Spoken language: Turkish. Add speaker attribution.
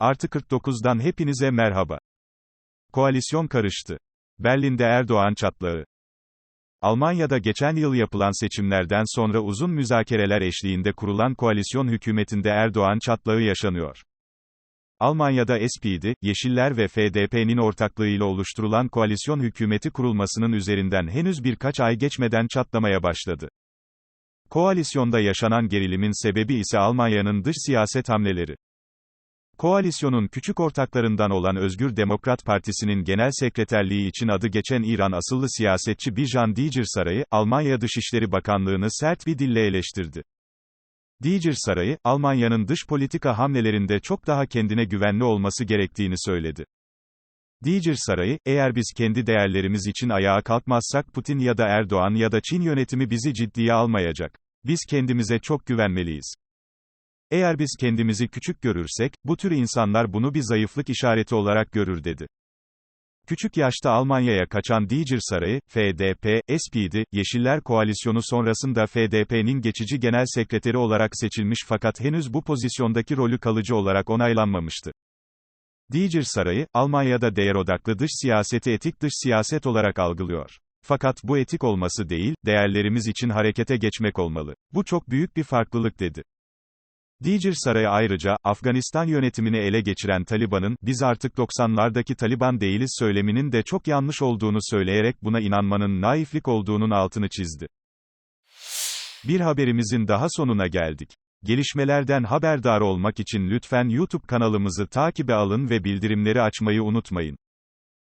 Speaker 1: Artı 49'dan hepinize merhaba. Koalisyon karıştı. Berlin'de Erdoğan çatlağı. Almanya'da geçen yıl yapılan seçimlerden sonra uzun müzakereler eşliğinde kurulan koalisyon hükümetinde Erdoğan çatlağı yaşanıyor. Almanya'da SPD, Yeşiller ve FDP'nin ortaklığıyla oluşturulan koalisyon hükümeti kurulmasının üzerinden henüz birkaç ay geçmeden çatlamaya başladı. Koalisyonda yaşanan gerilimin sebebi ise Almanya'nın dış siyaset hamleleri. Koalisyonun küçük ortaklarından olan Özgür Demokrat Partisi'nin genel sekreterliği için adı geçen İran asıllı siyasetçi Bijan Dicir Sarayı, Almanya Dışişleri Bakanlığı'nı sert bir dille eleştirdi. Dicir Sarayı, Almanya'nın dış politika hamlelerinde çok daha kendine güvenli olması gerektiğini söyledi. Dicir Sarayı, eğer biz kendi değerlerimiz için ayağa kalkmazsak Putin ya da Erdoğan ya da Çin yönetimi bizi ciddiye almayacak. Biz kendimize çok güvenmeliyiz. Eğer biz kendimizi küçük görürsek, bu tür insanlar bunu bir zayıflık işareti olarak görür dedi. Küçük yaşta Almanya'ya kaçan Dicir Sarayı, FDP, SPD, Yeşiller Koalisyonu sonrasında FDP'nin geçici genel sekreteri olarak seçilmiş fakat henüz bu pozisyondaki rolü kalıcı olarak onaylanmamıştı. Dicir Sarayı, Almanya'da değer odaklı dış siyaseti etik dış siyaset olarak algılıyor. Fakat bu etik olması değil, değerlerimiz için harekete geçmek olmalı. Bu çok büyük bir farklılık dedi. Dicir Sarayı ayrıca, Afganistan yönetimini ele geçiren Taliban'ın, biz artık 90'lardaki Taliban değiliz söyleminin de çok yanlış olduğunu söyleyerek buna inanmanın naiflik olduğunun altını çizdi. Bir haberimizin daha sonuna geldik. Gelişmelerden haberdar olmak için lütfen YouTube kanalımızı takibe alın ve bildirimleri açmayı unutmayın.